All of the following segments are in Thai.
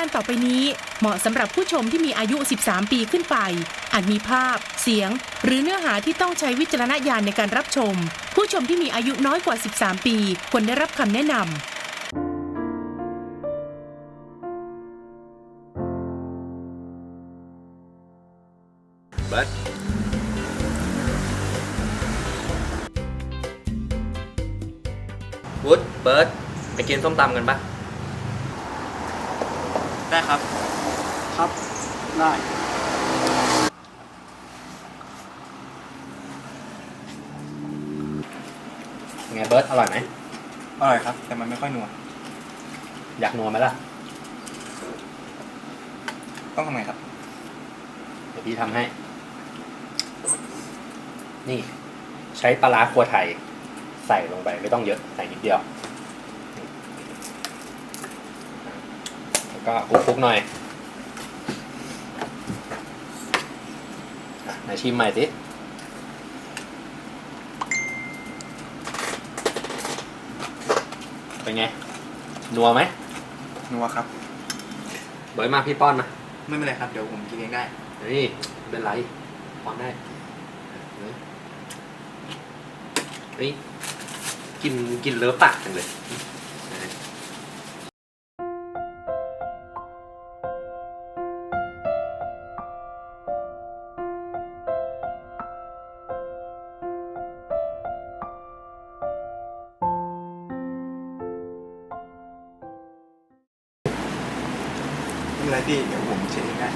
การต่อไปนี้เหมาะสำหรับผู้ชมที่มีอายุ 13 ปีขึ้นไป อาจมีภาพ เสียง หรือเนื้อหาที่ต้องใช้วิจารณญาณในการรับชม ผู้ชมที่มีอายุน้อยกว่า 13 ปีควรได้รับคำแนะนำเบิร์ดวุฒเบิร์ดไปกินส้มตำกันปะ ได้ครับ ครับ ได้ ไงเบิร์ดอร่อยไหม อร่อยครับ แต่มันไม่ค่อยนัว อยากนัวไหมล่ะ ต้องทำไงครับ เดี๋ยวพี่ทำให้ นี่ ใช้ปลาร้าครัวไทย ใส่ลงไปไม่ต้องเยอะ ใส่นิดเดียว แล้ว ก็คลุกๆหน่อยอะไหนชิมใหม่สิเป็นไง นัวไหมนัวครับ เบิร์ดมาพี่ป้อนมาไม่เป็นไรครับ เดี๋ยวผมกินเองได้นี่ไม่เป็นไรป้อนได้เฮ้ยเฮ้ยกินกินเลอะปากจังเลย ไม่เป็นไรพี่เดี๋ยวผมเช็ดเองได้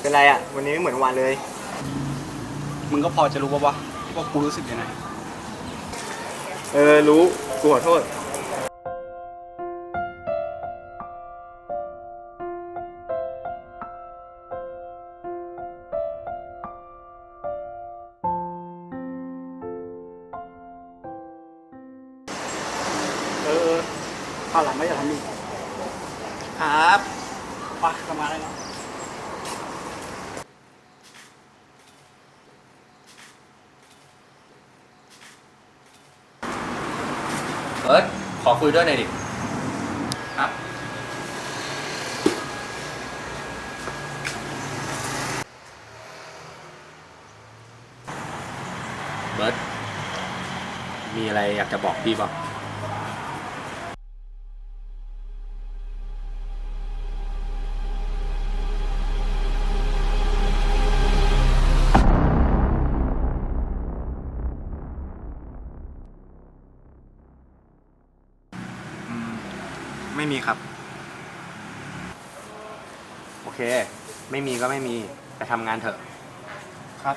เป็นไรอะ วันนี้ไม่เหมือนวันเลย มึงก็พอจะรู้ป่าวะว่ากูรู้สึกยังไง เออ รู้ กูขอโทษ ข้าวหลังไม่อยากทำอีกครับไปกลับมาได้แล้วเบิร์ดขอคุยด้วยหน่อยดิ ครับ เบิร์ดมีอะไรอยากจะบอกพี่ป่ะ ไม่มีครับ โอเค ไม่มีก็ไม่มี ไปทำงานเถอะ ครับ